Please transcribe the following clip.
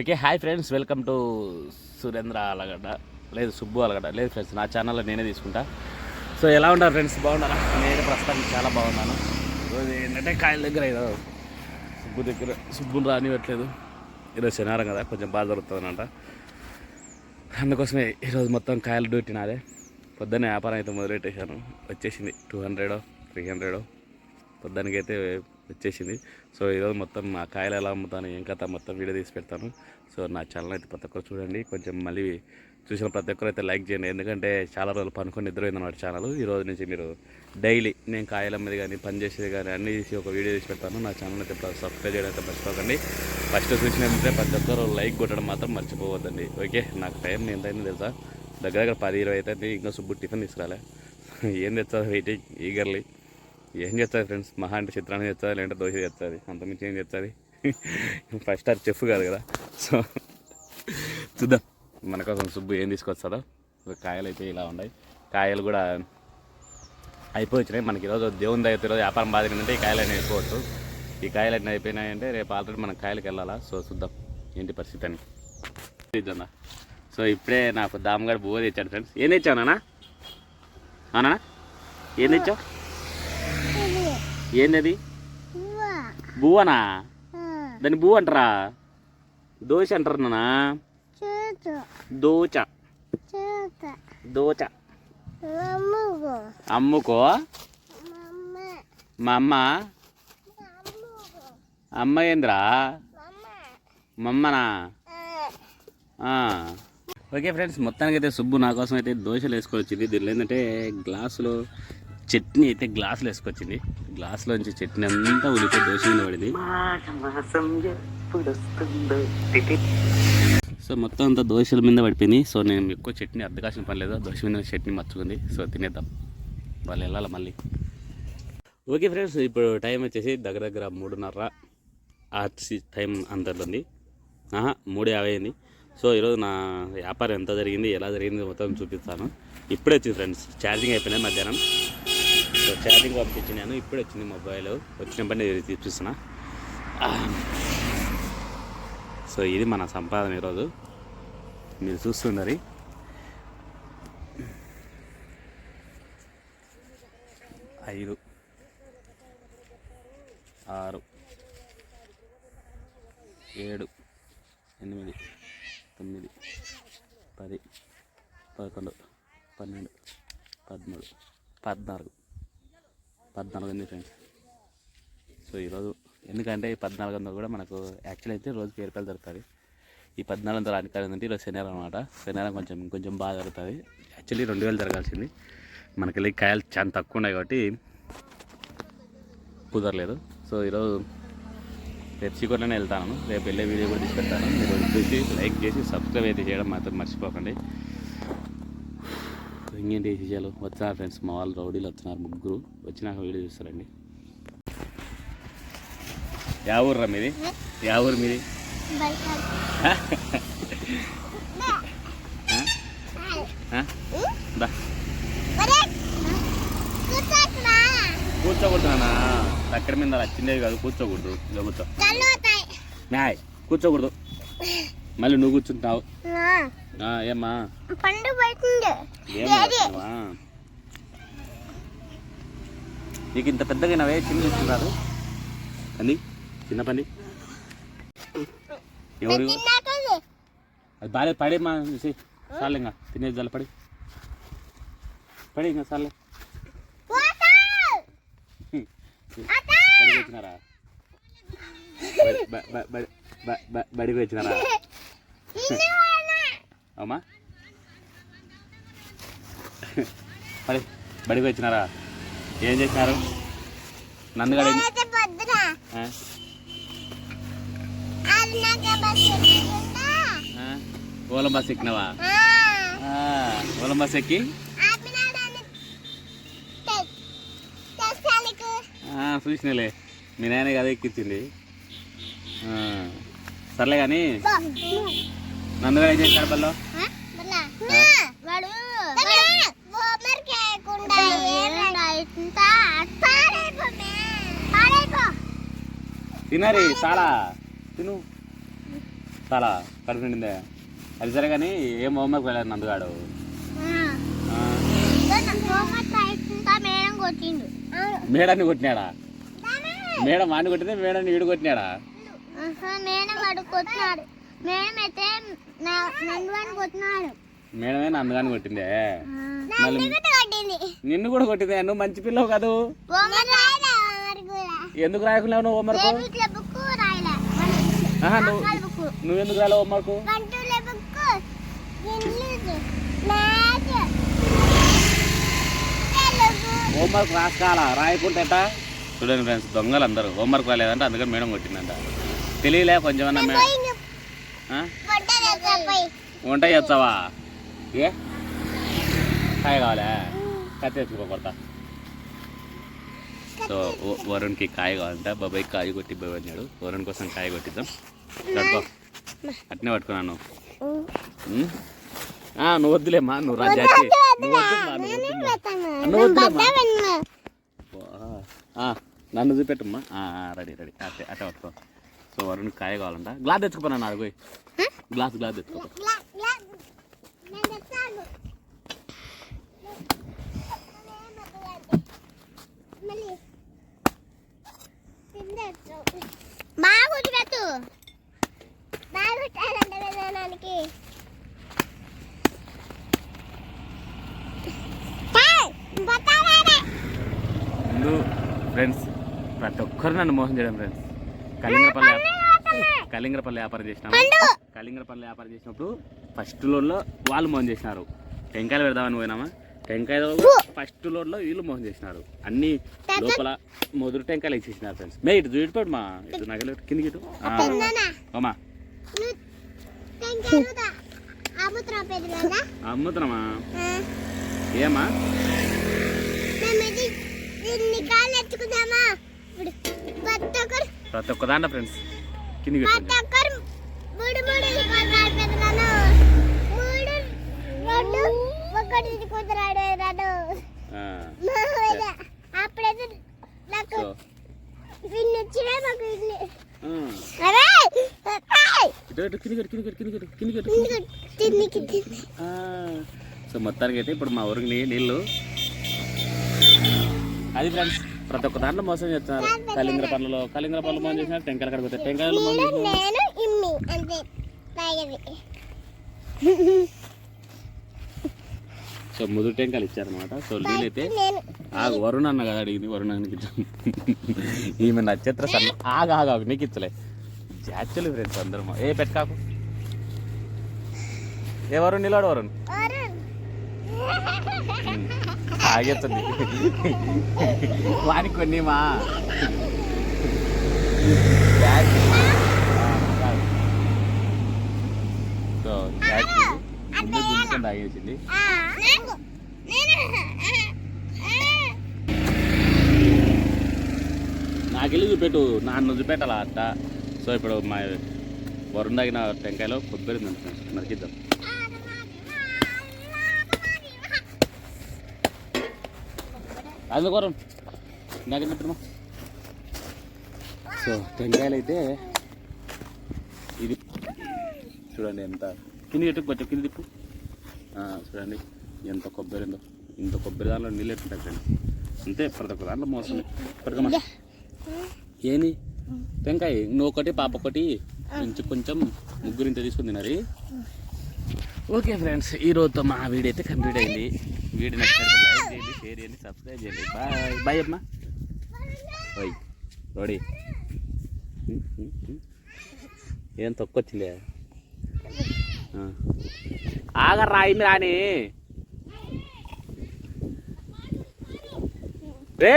Okay hi friends welcome to Surendra Allagadda. లేదు సుబ్బు అలగడ్డ. లేదు friends నా ఛానల్లో నేనే తీసుకుంటా. సో ఎలా ఉన్నారు ఫ్రెండ్స్? బాగున్నారా? నేను ప్రస్తుతానికి చాలా బాగున్నాను. ఈరోజు ఏంటంటే కాయల దగ్గర ఏదో సుబ్బు దగ్గర సుబ్బుని రానివ్వట్లేదు. ఈరోజు శనివారం కదా కొంచెం బాగా దొరుకుతుందనంట అందుకోసమే ఈరోజు మొత్తం కాయలు డ్యూటీ నాదే. పొద్దున్నే వ్యాపారం అయితే మొదలెట్టేశాను. వచ్చేసింది టూ హండ్రెడో త్రీ హండ్రెడో పొద్దునకైతే వచ్చేసింది. సో ఈరోజు మొత్తం ఆ కాయలు ఎలా అమ్ముతాను ఏం కథ మొత్తం వీడియో తీసి పెడతాను. సో నా ఛానల్ అయితే ప్రతి ఒక్కరు చూడండి. కొంచెం మళ్ళీ చూసిన ప్రతి ఒక్కరు అయితే లైక్ చేయండి. ఎందుకంటే చాలా రోజులు పనుకొని నిద్రపోయింది అన్నమాట ఛానల్ ఈ రోజు నుంచి మీరు డైలీ నేను కాయల మీద కానీ పని చేసేది కానీ అన్నీ తీసి ఒక వీడియో తీసి పెడతాను. నా ఛానల్ అయితే సబ్స్క్రైబ్ చేయడం అయితే మర్చిపోకండి. ఫస్ట్ చూసినట్లయితే ప్రతి ఒక్కరు లైక్ కొట్టడం మాత్రం మర్చిపోవద్దండి. ఓకే నాకు టైం ఎంత అయింది తెలుసా? దగ్గర దగ్గర పది ఇరవై అయితే ఇంకా సుబ్బు టిఫిన్ తీసుకురాలే. ఏం తెచ్చా వెయిటింగ్ ఈగర్లీ ఏం చేస్తుంది ఫ్రెండ్స్? మహా అంటే చిత్రాన్ని చేస్తుంది లేదంటే దోశ చేస్తుంది? అంతమించి ఏం చేస్తుంది? ఫస్ట్ స్టార్ చెఫ్ కాదు కదా. సో చూద్దాం. మన కోసం సుబ్బు ఏం తీసుకొస్తుందో కాయలు అయితే ఇలా ఉన్నాయి. కాయలు కూడా అయిపోయినాయి. మనకి ఈరోజు దేవుని దగ్గర ఈరోజు వ్యాపారం బాధ ఏంటంటే ఈ కాయలు అనేవి అయిపోవచ్చు. ఈ కాయలు అన్నీ అయిపోయినాయంటే రేపు ఆల్రెడీ మనం కాయలకు వెళ్ళాలా? సో చూద్దాం. ఏంటి పరిస్థితి అని. ఇద్దా సో ఇప్పుడే నాకు దామగాడు బువ్వ తెచ్చాడు ఫ్రెండ్స్. ఏం తెచ్చావు నాన్న అవునా ఏం తెచ్చావు? ఏంది బువ్వనా? దాన్ని బువ్వ అంటారా? దోశ అంటారు నాన్న దోచ. దోచ. అమ్ముకో. మా అమ్మ అమ్మ ఏంద్రా? మమ్మనా. ఓకే ఫ్రెండ్స్ మొత్తానికి అయితే సుబ్బు నా కోసం అయితే దోశలు వేసుకొచ్చింది దీనిలో ఏంటంటే గ్లాసులో చట్నీ అయితే గ్లాసులు వేసుకొచ్చింది. గ్లాసులోంచి చట్నీ అంతా ఉలిపోయి దోశ మీద పడింది. సో మొత్తం అంతా దోశల మీద పడిపోయింది. సో నేను ఎక్కువ చట్నీ అద్దకాల్సిన పని లేదు. దోశ మీద చట్నీ మర్చుకుంది. సో తినేద్దాం. వాళ్ళు వెళ్ళాలి మళ్ళీ? ఓకే ఫ్రెండ్స్ ఇప్పుడు టైం వచ్చేసి దగ్గర దగ్గర మూడున్నర. ఆ టైం అంతర్లుంది ఆహా మూడు యాభై అయింది. సో ఈరోజు నా వ్యాపారం ఎంత జరిగింది ఎలా జరిగింది మొత్తం చూపిస్తాను. ఇప్పుడే వచ్చింది ఫ్రెండ్స్. ఛార్జింగ్ అయిపోయినాయి మధ్యాహ్నం. సో ఛార్జింగ్ పంపించినాను ఇప్పుడే వచ్చింది మొబైల్. వచ్చిన పని చూపిస్తున్నా సో ఇది మన సంపాదన ఈరోజు. మీరు చూస్తున్నారు ఐదు. ఆరు. ఏడు. ఎనిమిది. తొమ్మిది. పది. పదకొండు. పన్నెండు. పదమూడు. పద్నాలుగు. పద్నాలుగు ఉంది ఫ్రెండ్స్ సో ఈరోజు ఎందుకంటే ఈ పద్నాలుగు వందలు కూడా మనకు యాక్చువల్ అయితే రోజు పేరు రూపాయలు దొరుకుతుంది ఈ పద్నాలుగు వందలు అధికారం ఏంటంటే ఈరోజు శనివారం అనమాట శనివారం కొంచెం కొంచెం బాగా జరుగుతుంది యాక్చువల్లీ రెండు వేలు జరగాల్సింది. మనకి వెళ్ళి కాయలు చాలా తక్కువ ఉన్నాయి కాబట్టి కుదరలేదు. సో ఈరోజు రేపు చీకట్లోనే వెళ్తాను. రేపు వెళ్ళే వీడియో కూడా తీసుకెళ్తాను మీరు చూసి లైక్ చేసి సబ్స్క్రైబ్ అయితే చేయడం మాత్రం మర్చిపోకండి. ఇంకేంటి విషయాలు వచ్చినారు ఫ్రెండ్స్? మా వాళ్ళు రౌడీలు వచ్చినారు ముగ్గురు. వచ్చినాక వీడియో చూస్తారండి. యా ఊర్రా మీది? యా ఊరు మీది? ఆ? ఆ? దా కూర్చోకూడదు నాన్న అక్కడ మీద చిన్నది కాదు కూర్చోకూడదు. కూర్చో. నాయ్ కూర్చోకూడదు. మళ్ళీ నువ్వు కూర్చుంటావు ఏమ్మా? పండు? నీకు ఇంత పెద్దగా నవే చిన్న చూస్తున్నారు పని చిన్న పని ఎవరు అది బాగా పడే మా చూసి. చాలు ఇంకా తినేది జల పడి. పడి ఇంకా చాలే. బడికి వచ్చినారా? బడికి వచ్చినారా? అమ్మా పడి బడికి వచ్చినారా? ఏం చేసినారు? ఎక్కుతుందా? ఆ? ఓలం బస్ ఎక్కినావా? ఓలం బస్ ఎక్కి? చూసినలే. మీ నాయన కదా ఎక్కించింది. సర్లే కానీ ఇంత పాడైపోమే. పాడైపో. తినరి చాలా తిను చాలా కడుపు నిండిందే. అది సరే కానీ ఏం హోంవర్క్ వెళ్ళాను నందుగాడు మేడాన్ని కొట్టినాడా? మేడం వాడిని కొట్టిందే మేడాన్ని వీడు కొట్టినాడా? ఆహా, మేడం వాడు కొట్టినాడు. కొట్టినాడు. మేడమే నందుగాని కొట్టిందే? నిన్ను కూడా కొట్టిందే? నువ్వు మంచి పిల్లవు కాదు. ఎందుకు రాయకుండా నువ్వు హోంవర్క్ నువ్వు ఎందుకు రాలేవు హోంవర్క్ హోంవర్క్ రాసుకోవాలా? రాయకుంటే చూడండి ఫ్రెండ్స్ దొంగలు అందరూ హోంవర్క్ రాలేదంటే అందుకని మేడం కొట్టిందంట. తెలియలే కొంచెమన్నా మేడం? వంట చేస్తావా? ఏ? కాయ కావాలా? కత్తి కొడతా. సో వరుణ్కి కాయ కావాలంట. బాబాయ్ కాయ కొట్టి అన్నాడు. వరుణ్ కోసం కాయ కొట్టిద్దాం. కడుకో అట్నే పట్టుకున్నాను నువ్వు. వద్దులేమ్మా నువ్వు రాజాకి నువ్వు వద్దులేమ్మా నన్ను చూపెట్టమ్మా. Ready ready. అట్టే అట్టే పట్టుకో. సో వరుణ్ కాయ కావాలంట. గ్లాస్ తెచ్చుకున్నాను నాకు పోయి. గ్లాస్ గ్లాస్ తెచ్చుకో బాగా గుర్తుపెట్టు బాగా గుర్తాలంట విధానానికి ముందు ఫ్రెండ్స్ ప్రతి ఒక్కరు నన్ను మోసం చేయడం ఫ్రెండ్స్ కలింగరపల్లి కలింగరపల్లి వ్యాపారం చేసినాము కలింగరపల్లి వ్యాపారం చేసినప్పుడు ఫస్ట్ లోడ్లో వాళ్ళు మోసం చేసినారు. టెంకాయలు పెడదామని పోయినామా? టెంకాయ ఫస్ట్ లోడ్లో వీళ్ళు మోసం చేసినారు. అన్ని లోపల మొదటి టెంకాయలు ఇచ్చేసినారు ఫ్రెండ్స్ మే ఇటు చూపెట్టు మా ఇటు నగలు కిందికి ఇటు. అమ్మా. అమ్ముతున్నామా ఏమా? కాళ్ళు ఎత్తుకుందామా? ఇప్పుడు ప్రతి ఒక్కరు ప్రతి ఒక్క దాంట్లో ఫ్రెండ్స్ కిందికి నాకు సో. మొత్తానికి అయితే ఇప్పుడు మా ఊరికి నీళ్ళు. అది ఫ్రెండ్స్ ప్రతి ఒక్క దాంట్లో మోసం చేస్తున్నారు. కలింగర పనులలో కలింగర పనులు మోసం చేసినారు టెంకాయలు కడిపోతే టెంకాయలు మోసం సో ముదురు టెంకాయలు ఇచ్చారనమాట సో నీళ్ళైతే ఆగు వరుణ్ అన్న కదా అడిగింది. వరుణ్ అన్నకి ఈమె నక్షత్ర సన్న ఆగు ఆగు నీకు ఇచ్చలే. యాక్చువల్లీ ఫ్రెండ్స్ అందరం ఏ పెట్టుకాకు ఏ వరుణ్? వరుణ్. వరుణ్. ఆగేస్తుంది వానికి కొన్ని మా సో ముందు గుంజుకొని తాగేసింది. ఆ, నేను నాకెళ్ళి చూపెట్టు. నాన్న చూపెట్టాలా అట్ట సో ఇప్పుడు మా వరుణ్ తాగిన టెంకాయలో కొబ్బరి నరికిద్దాం అది వరుణ్ నాకెళ్ళినప్పుడు సో టెంకాయలు అయితే ఇది చూడండి ఎంత కింది పెట్టు కొంచెం కింది తిప్పు. చూడండి ఎంత కొబ్బరి ఉందో. ఇంత కొబ్బరి దానిలో నీళ్ళు ఎట్టుంటాయి ఫ్రెండ్స్ అంతే ప్రతి ఒక్క దాంట్లో మోసం పడకమా ఏంది? టెంకాయ నువ్వు ఒకటి పాప ఒకటి. కొంచెం కొంచెం ముగ్గురు ఇంత తీసుకుని తినాలి. ఓకే ఫ్రెండ్స్ ఈ రోజుతో మా వీడియో అయితే కంప్లీట్ అయింది. వీడియో నచ్చినట్టు లైక్ చేయండి షేర్ చేయండి సబ్స్క్రైబ్ చేయండి బాయ్. బాయ్ అమ్మా. ఓయ్ రోడీ. ఏం తొక్కొచ్చిందే? ఆగరా అయింది రాని రే